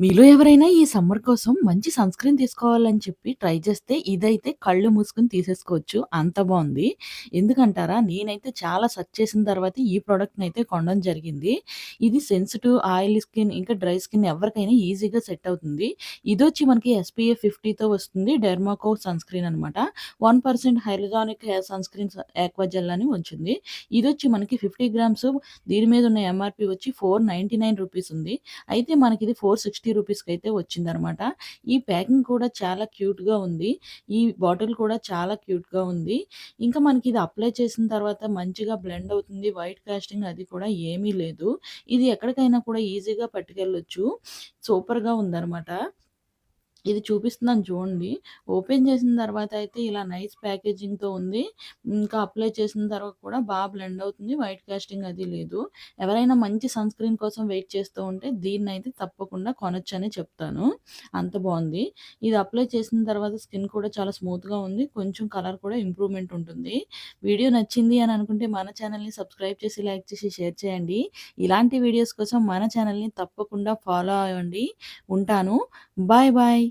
మీలో ఎవరైనా ఈ సమ్మర్ కోసం మంచి సన్‌స్క్రీన్ తీసుకోవాలని చెప్పి ట్రై చేస్తే ఇదైతే కళ్ళు మూసుకొని తీసేసుకోవచ్చు. అంత బాగుంది ఎందుకంటారా? నేనైతే చాలా సెర్చ్ చేసిన తర్వాత ఈ ప్రోడక్ట్ని అయితే కొనడం జరిగింది. ఇది సెన్సిటివ్, ఆయిల్ స్కిన్ ఇంకా డ్రై స్కిన్ ఎవరికైనా ఈజీగా సెట్ అవుతుంది. ఇదొచ్చి మనకి ఎస్‌పీఎఫ్ 50తో వస్తుంది. డెర్మాకో సన్‌స్క్రీన్ అనమాట. One percent hyaluronic hair sunscreen aqua gel అని వచ్చింది. ఇదొచ్చి మనకి 50 గ్రామ్స్ దీని మీద ఉన్న ఎంఆర్పి వచ్చి ఫోర్ నైన్టీ నైన్ రూపీస్ ఉంది. అయితే మనకి ఇది ఫోర్ సిక్స్టీ సిక్స్టీ రూపీస్కి అయితే వచ్చిందనమాట. ఈ ప్యాకింగ్ కూడా చాలా క్యూట్‌గా ఉంది. ఈ బాటిల్ కూడా చాలా క్యూట్‌గా ఉంది. ఇంకా మనకి ఇది అప్లై చేసిన తర్వాత మంచిగా బ్లెండ్ అవుతుంది. వైట్ కాస్టింగ్ అది కూడా ఏమీ లేదు. ఇది ఎక్కడికైనా కూడా ఈజీగా పట్టుకెళ్ళొచ్చు. సూపర్‌గా ఉందనమాట. ఇది చూపిస్తున్నాను చూడండి. ఓపెన్ చేసిన తర్వాత అయితే ఇలా నైస్ ప్యాకేజింగ్‌తో ఉంది. ఇంకా అప్లై చేసిన తర్వాత కూడా బాగా బ్లెండ్ అవుతుంది. వైట్ కాస్టింగ్ అది లేదు. ఎవరైనా మంచి సన్‌స్క్రీన్ కోసం వెయిట్ చేస్తూ ఉంటే దీన్ని అయితే తప్పకుండా కొనొచ్చని చెప్తాను. అంత బాగుంది ఇది అప్లై చేసిన తర్వాత స్కిన్ కూడా చాలా స్మూత్‌గా ఉంది. కొంచెం కలర్ కూడా ఇంప్రూవ్‌మెంట్ ఉంటుంది. వీడియో నచ్చింది అని అనుకుంటే మన ఛానల్‌ని సబ్స్క్రైబ్ చేసి, లైక్ చేసి, షేర్ చేయండి. ఇలాంటి వీడియోస్ కోసం మన ఛానల్‌ని తప్పకుండా ఫాలో అవ్వండి. ఉంటాను. Bye bye.